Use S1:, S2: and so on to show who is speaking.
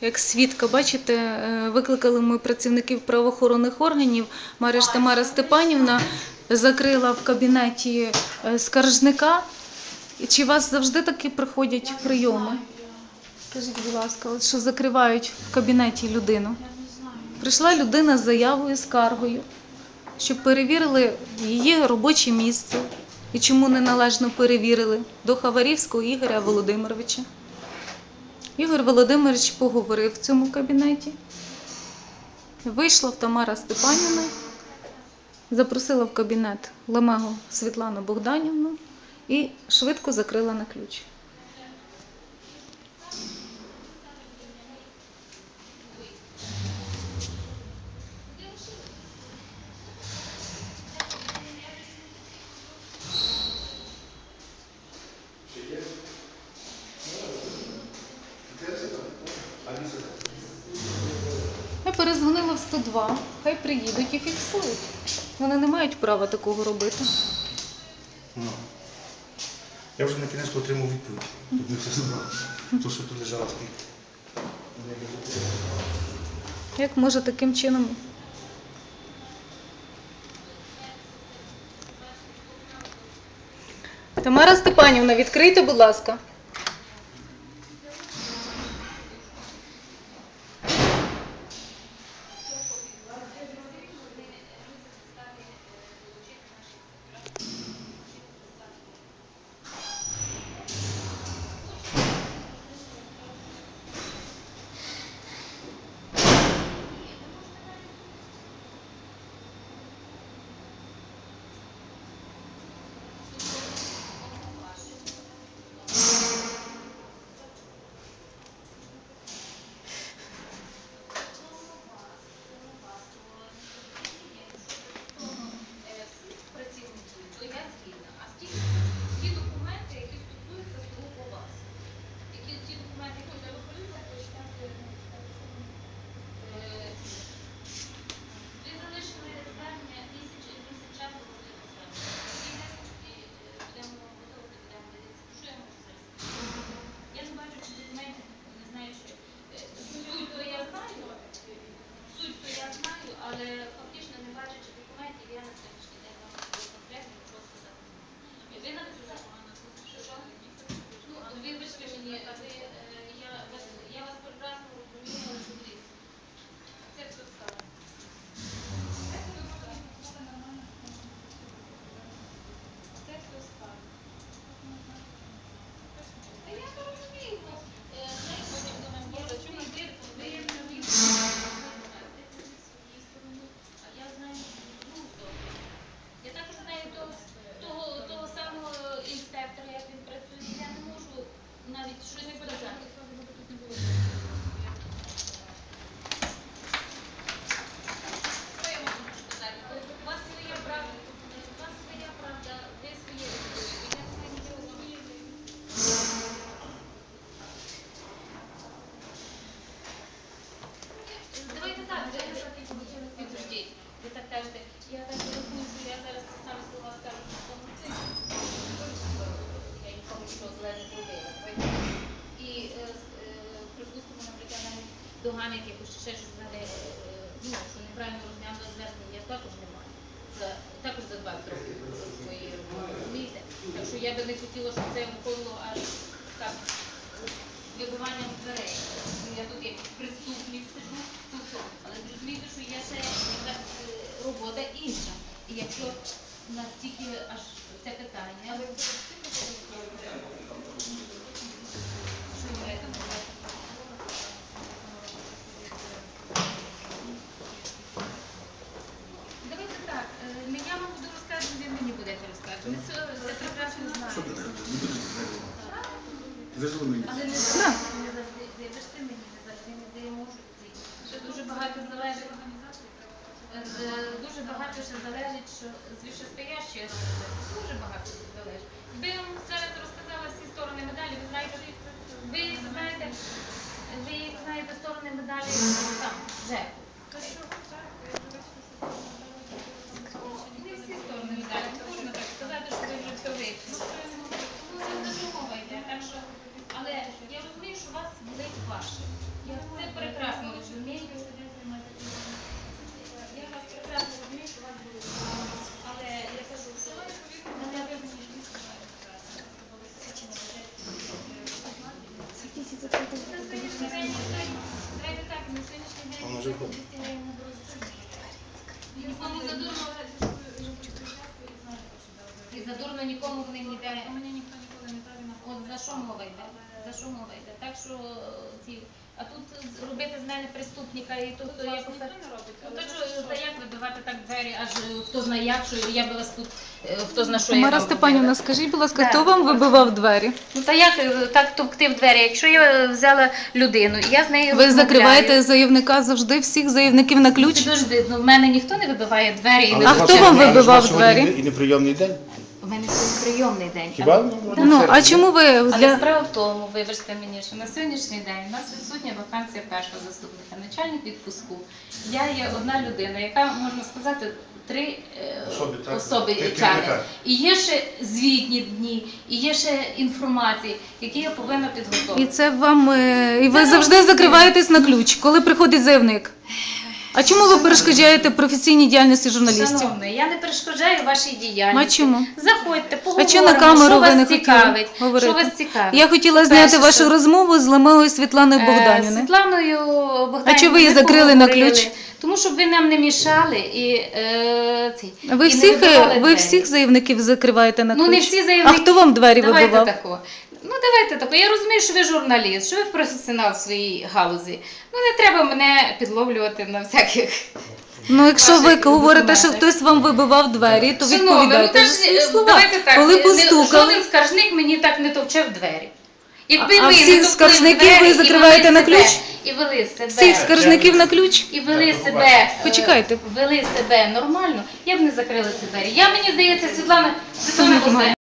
S1: Як свідка, бачите, е, викликали ми працівників правоохоронних органів. Марія Тамара Степанівна закрила в кабінеті е, скаржника. Чи вас завжди таки приходять прийоми? Скажіть, будь ласка, що закривають в кабінеті людину? Прийшла людина з заявою, скаргою, щоб перевірили її робоче місце. І чому неналежно перевірили до Хаварівського Ігоря Володимировича. Ігор Володимирович поговорив в цьому кабінеті. Вийшла в Тамара Степанівна, запросила в кабінет Лемего Світлану Богданівну і швидко закрила на ключ. Я перезвонила в 102, хай приїдуть і фіксують. Вони не мають права такого робити.
S2: Ну. Я вже на кінець отримав відповідь. Тут ми все забрали. То, що тут лежало скільки.
S1: Як може таким чином? Тамара Степанівна, відкрийте, будь ласка.
S3: Доганяк якось ще щось мене, е, ну, що неправильно розглянула звернення, я також не маю. Також за 20 років своєї роботи? Так що я би не хотіла, щоб це виходило аж так вибиванням дверей. Ну, Я тут як преступник сиджу, тут все. Але зрозумійте, що є ще якась е, робота інша. І якщо настільки аж це питання. Що ви маєте на увазі? Давайте так, е, не я вам буду розказувати, ви мені будете розказувати. Ми це, це прекрасно
S2: Що
S3: знаємо.
S2: ти не будеш знати? Мені.
S3: Але не завжди, не завжди, вибачте мені, не завжди не де можуть. Ще дуже багато залежить. Е, Дуже багато ще залежить, що з вищестоящої. Дуже багато залежить. Я вам зараз розказала всі сторони медалі, ви знаєте, ви знаєте, ви знаєте сторони медалі там, вже. Не всі сторони медалі, не можна так сказати, що ви вже все вивчили. Ну, це до другого йде. Так що, але я розумію, що у вас болить ваше. Я це
S2: Може бути.
S1: Нікому задурно і задурно нікому вони ніде. Мені ніхто ніколи не дав От за що мова йде? За що мова йде? Так що ці. А тут робити з мене преступника і тут я ніхто не робить. То що, та як вибивати так двері, аж е, хто знає як, що я би вас тут, е, хто знає, що я
S4: Тамара Степанівна, скажіть, будь ласка,
S1: Так,
S4: хто вам вибивав двері?
S1: Ну та як е, так товкти в двері? Якщо я е, взяла людину, і я з нею
S4: Ви
S1: розмовляю,
S4: закриваєте заявника завжди всіх заявників на ключ?
S1: Підожди, ну в мене ніхто не вибиває двері і
S2: Але
S1: не
S4: А хто
S1: хоче.
S4: вам вибивав двері?
S2: І неприйомний день.
S1: У мене сьогодні прийомний день.
S2: Хіба?
S1: але-
S2: Ну,
S4: Ну, а чому ви
S1: Але
S4: для
S1: справа в тому, вибачте мені, що на сьогоднішній день у нас відсутня вакансія першого заступника, начальник відпуску. Я є одна людина, яка можна сказати. Три е,
S2: Особи, так.
S1: особи
S2: Ти-
S1: тягне. І є ще звітні дні, і є ще інформації, які я повинна
S4: і
S1: підготувати.
S4: це вам е, і ви
S1: Це
S4: завжди закриваєтесь на ключ, коли приходить заявник? А чому ви перешкоджаєте професійній діяльності журналістів?
S1: Шановний, я не перешкоджаю вашій
S4: А
S1: діяльності.
S4: чому?
S1: Заходьте,
S4: А
S1: поговоримо,
S4: чого на камеру
S1: що
S4: ви
S1: вас
S4: не хотіли
S1: цікавить,
S4: говорити?
S1: що вас цікавить.
S4: Я хотіла
S1: Перше,
S4: вашу
S1: що-
S4: розмову з Лемилою Світланою
S1: Е,
S4: Богданівною.
S1: Світланою Богданівною
S4: А чого ви її
S1: ми
S4: закрили на
S1: поговорили,
S4: ключ?
S1: Тому щоб ви нам не мішали і е.
S4: А Ви
S1: і не
S4: всіх, е,
S1: вибивали
S4: ви
S1: двері.
S4: всіх заявників закриваєте на ключ?
S1: Ну не всі
S4: А
S1: заявники.
S4: хто вам двері
S1: давайте
S4: вибивав?
S1: Тако. Ну давайте тако. Я розумію, що ви журналіст, що ви професіонал в своїй галузі. Ну не треба мене підловлювати на всяких.
S4: Ну, якщо ви говорите, що хтось вам вибивав двері, то
S1: Шановний, ну,
S4: відповідайте
S1: так
S4: за свої
S1: е,
S4: слова.
S1: Давайте так,
S4: Коли
S1: не-
S4: постукали,
S1: жоден скаржник мені так не товче в двері. Якби
S4: А- а
S1: ви
S4: всіх
S1: не товкли в
S4: скаржників
S1: двері
S4: ви
S1: і
S4: закриваєте
S1: вели
S4: на
S1: себе-
S4: ключ?
S1: І вели себе.
S4: всіх скаржників на ключ?
S1: і вели
S2: Так,
S1: себе,
S2: побачимо.
S1: е,
S4: Почекайте.
S1: вели себе нормально, я б не закрила ці двері. Я мені здається, Світлана, Світлана. Богданівна,